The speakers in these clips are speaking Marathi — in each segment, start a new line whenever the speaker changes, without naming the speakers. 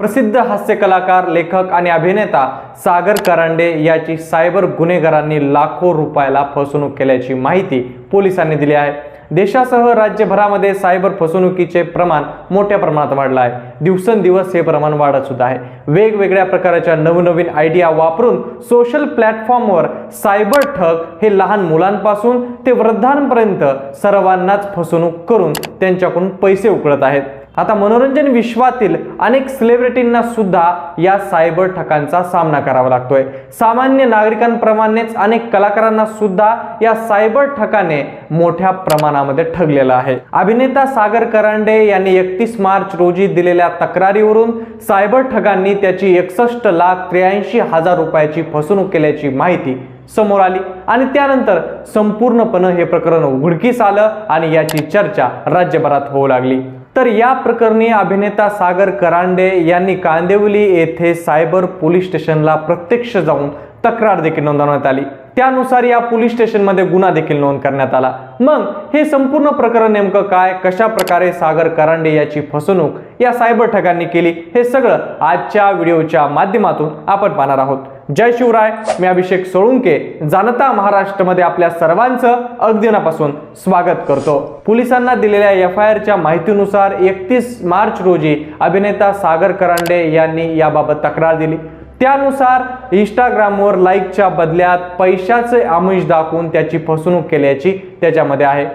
प्रसिद्ध हास्य कलाकार लेखक आणि अभिनेता सागर करांडे याची सायबर गुन्हेगारांनी लाखो रुपयाला फसवणूक केल्याची माहिती पोलिसांनी दिली आहे. देशासह राज्यभरामध्ये सायबर फसवणुकीचे प्रमाण मोठ्या प्रमाणात वाढलं आहे. दिवसेंदिवस हे प्रमाण वाढत सुद्धा आहे. वेगवेगळ्या प्रकारच्या नवनवीन आयडिया वापरून सोशल प्लॅटफॉर्मवर सायबर ठग हे लहान मुलांपासून ते वृद्धांपर्यंत सर्वांनाच फसवणूक करून त्यांच्याकडून पैसे उकळत आहेत. आता मनोरंजन विश्वातील अनेक सेलिब्रिटींना सुद्धा या सायबर ठकांचा सामना करावा लागतोय. सामान्य नागरिकांप्रमाणेच अनेक कलाकारांना सुद्धा या सायबर ठकाने मोठ्या प्रमाणामध्ये ठगलेलं आहे. अभिनेता सागर करांडे यांनी एकतीस मार्च रोजी दिलेल्या तक्रारीवरून सायबर ठगांनी त्याची एकसष्ट लाख त्र्याऐंशी हजार रुपयाची फसवणूक केल्याची माहिती समोर आली आणि त्यानंतर संपूर्णपणे हे प्रकरण उघडकीस आलं आणि याची चर्चा राज्यभरात होऊ लागली. तर या प्रकरणी अभिनेता सागर करांडे यांनी कांदिवली येथे सायबर पोलीस स्टेशनला प्रत्यक्ष जाऊन तक्रार देखील नोंदवण्यात आली. त्यानुसार या पोलीस स्टेशनमध्ये गुन्हा देखील नोंद करण्यात आला. मग हे संपूर्ण प्रकरण नेमकं काय? कशा प्रकारे सागर करांडे याची फसवणूक या सायबर ठगांनी केली? हे सगळं आजच्या व्हिडिओच्या माध्यमातून आपण पाहणार आहोत. जय शिवराय. मी अभिषेक सोळुंके. जाणता महाराष्ट्रमध्ये आपल्या सर्वांचं अगदीनापासून स्वागत करतो. पोलिसांना दिलेल्या एफ आय आरच्या माहितीनुसार एकतीस मार्च रोजी अभिनेता सागर करांडे यांनी याबाबत तक्रार दिली. त्यानुसार इंस्टाग्रामवर लाईकच्या बदल्यात पैशाचे आमिष दाखवून त्याची फसवणूक केल्याची त्याच्यामध्ये आहे.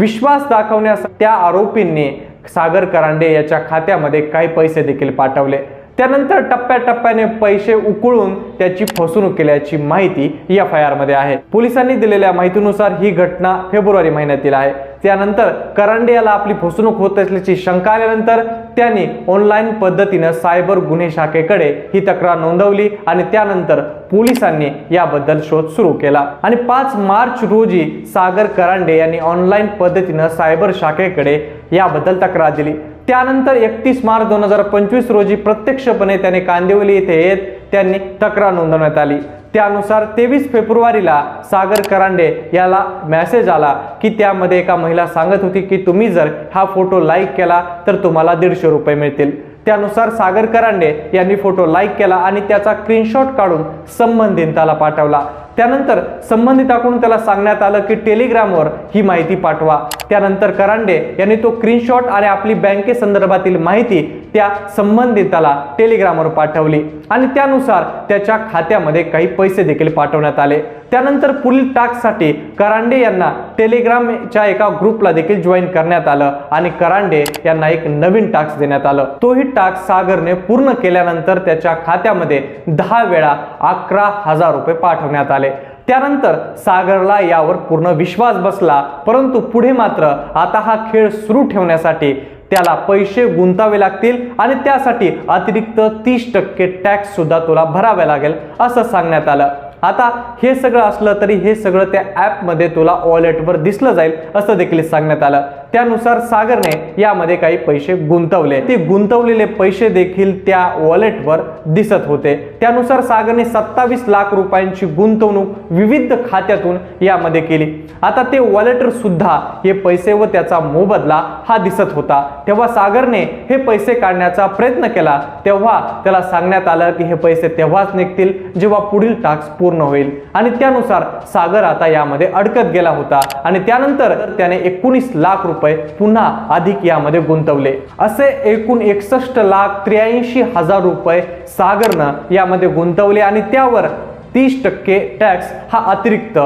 विश्वास दाखवण्यास त्या आरोपींनी सागर करांडे याच्या खात्यामध्ये काही पैसे देखील पाठवले. त्यानंतर टप्प्याटप्प्याने पैसे उकळून त्याची फसवणूक केल्याची माहिती एफ आय आरमध्ये आहे. पोलिसांनी दिलेल्या माहितीनुसार ही घटना फेब्रुवारी महिन्यातील आहे. त्यानंतर करांडे याला आपली फसवणूक होत असल्याची शंका आल्यानंतर त्यांनी ऑनलाईन पद्धतीनं सायबर गुन्हे शाखेकडे ही तक्रार नोंदवली आणि त्यानंतर पोलिसांनी याबद्दल शोध सुरू केला. आणि पाच मार्च रोजी सागर करांडे यांनी ऑनलाईन पद्धतीनं सायबर शाखेकडे याबद्दल तक्रार दिली. त्यानंतर एकतीस मार्च दोन हजार पंचवीस रोजी प्रत्यक्षपणे त्याने कांदिवली येथे येत त्यांनी तक्रार नोंदवण्यात आली. त्यानुसार तेवीस फेब्रुवारीला सागर करांडे याला मेसेज आला की त्यामध्ये एका महिला सांगत होती की तुम्ही जर हा फोटो लाईक केला तर तुम्हाला दीडशे रुपये मिळतील. त्यानुसार सागर करांडे यांनी फोटो लाईक केला आणि त्याचा स्क्रीनशॉट काढून संबंधिताला पाठवला. त्यानंतर संबंधिताकडून त्याला सांगण्यात आलं की टेलिग्रामवर ही माहिती पाठवा. त्यानंतर करांडे यांनी तो स्क्रीनशॉट आणि आपली बँकेसंदर्भातील माहिती त्या संबंधिताला टेलिग्रामवर पाठवली. आणि त्यानुसार त्याच्या खात्यामध्ये काही पैसे देखील पाठवण्यात आले. त्यानंतर पुढील टास्कसाठी करांडे यांना टेलिग्रामच्या एका ग्रुपला देखील जॉईन करण्यात आलं आणि करांडे यांना एक नवीन टास्क देण्यात आलं. तोही टास्क सागरने पूर्ण केल्यानंतर त्याच्या खात्यामध्ये दहा वेळा अकरा हजार रुपये पाठवण्यात आले. त्यानंतर सागरला यावर पूर्ण विश्वास बसला परंतु पुढे मात्र आता हा खेळ सुरू ठेवण्यासाठी त्याला पैसे गुंतावे लागतील आणि त्यासाठी अतिरिक्त तीस टक्के टॅक्स सुद्धा तुला भरावे लागेल असं सांगण्यात आलं. आता हे सगळं असलं तरी हे सगळं त्या ॲपमध्ये तुला वॉलेटवर दिसलं जाईल असं देखील सांगण्यात आलं. त्यानुसार सागरने यामध्ये काही पैसे गुंतवले. ते गुंतवलेले पैसे देखील त्या वॉलेटवर दिसत होते. त्यानुसार सागरने सत्तावीस लाख रुपयांची गुंतवणूक विविध खात्यातून यामध्ये केली. आता ते वॉलेटर सुद्धा हे पैसे व त्याचा मोबदला हा दिसत होता. तेव्हा सागरने हे पैसे काढण्याचा प्रयत्न केला. तेव्हा त्याला सांगण्यात आलं की हे पैसे तेव्हाच निघतील जेव्हा पुढील टास्क पूर्ण होईल. आणि त्यानुसार सागर आता यामध्ये अडकत गेला होता. आणि त्यानंतर त्याने एकोणीस लाख रुपये पुन्हा अधिक यामध्ये गुंतवले. असे एकूण एकसष्ट लाख त्र्याऐंशी हजार रुपये सागरनं यामध्ये गुंतवले आणि त्यावर तीस टक्के टॅक्स हा अतिरिक्त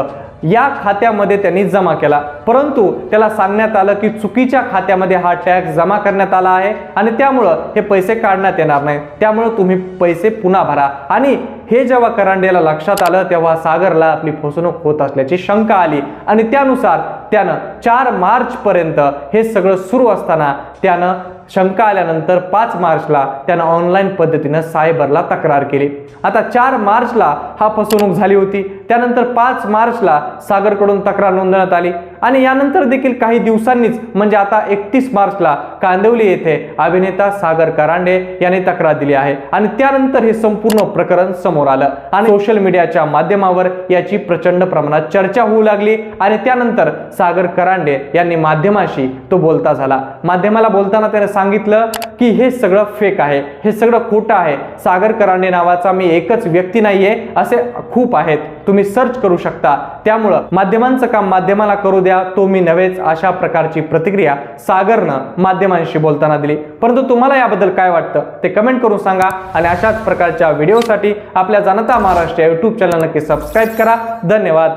या खात्यामध्ये त्यांनी जमा केला. परंतु त्याला सांगण्यात आलं की चुकीच्या खात्यामध्ये हा टॅक्स जमा करण्यात आला आहे आणि त्यामुळं हे पैसे काढण्यात येणार नाही. त्यामुळं तुम्ही पैसे पुन्हा भरा. आणि हे जेव्हा करांडेला लक्षात आलं तेव्हा सागरला आपली फसवणूक होत असल्याची शंका आली. आणि त्यानुसार त्यानं चार मार्चपर्यंत हे सगळं सुरू असताना त्यानं शंका आल्यानंतर पाच मार्चला त्यानं ऑनलाईन पद्धतीनं सायबरला तक्रार केली. आता चार मार्चला हा फसवणूक झाली होती. त्यानंतर पाच मार्चला सागरकडून तक्रार नोंदवण्यात आली. आणि यानंतर देखील काही दिवसांनीच म्हणजे आता एकतीस मार्चला कांदिवली येथे अभिनेता सागर करांडे यांनी तक्रार दिली आहे. आणि त्यानंतर हे संपूर्ण प्रकरण समोर आलं. आणि सोशल मीडियाच्या माध्यमावर याची प्रचंड प्रमाणात चर्चा होऊ लागली आणि त्यानंतर सागर करांडे यांनी माध्यमाशी तो बोलता झाला. माध्यमाला बोलताना त्याने सांगितलं की हे सगळं फेक आहे हे सगळं खोटं आहे. सागर करांडे नावाचा मी एकच व्यक्ती नाही आहे असे खूप आहेत. तुम्ही सर्च करू शकता. त्यामुळं माध्यमांचं काम माध्यमाला करू द्या तो मी नव्हेच अशा प्रकारची प्रतिक्रिया सागरनं माध्यमांशी बोलताना दिली. परंतु तुम्हाला याबद्दल काय वाटतं ते कमेंट करून सांगा. आणि अशाच प्रकारच्या व्हिडिओसाठी आपल्या जनता महाराष्ट्र युट्यूब चॅनल नक्की सबस्क्राईब करा. धन्यवाद.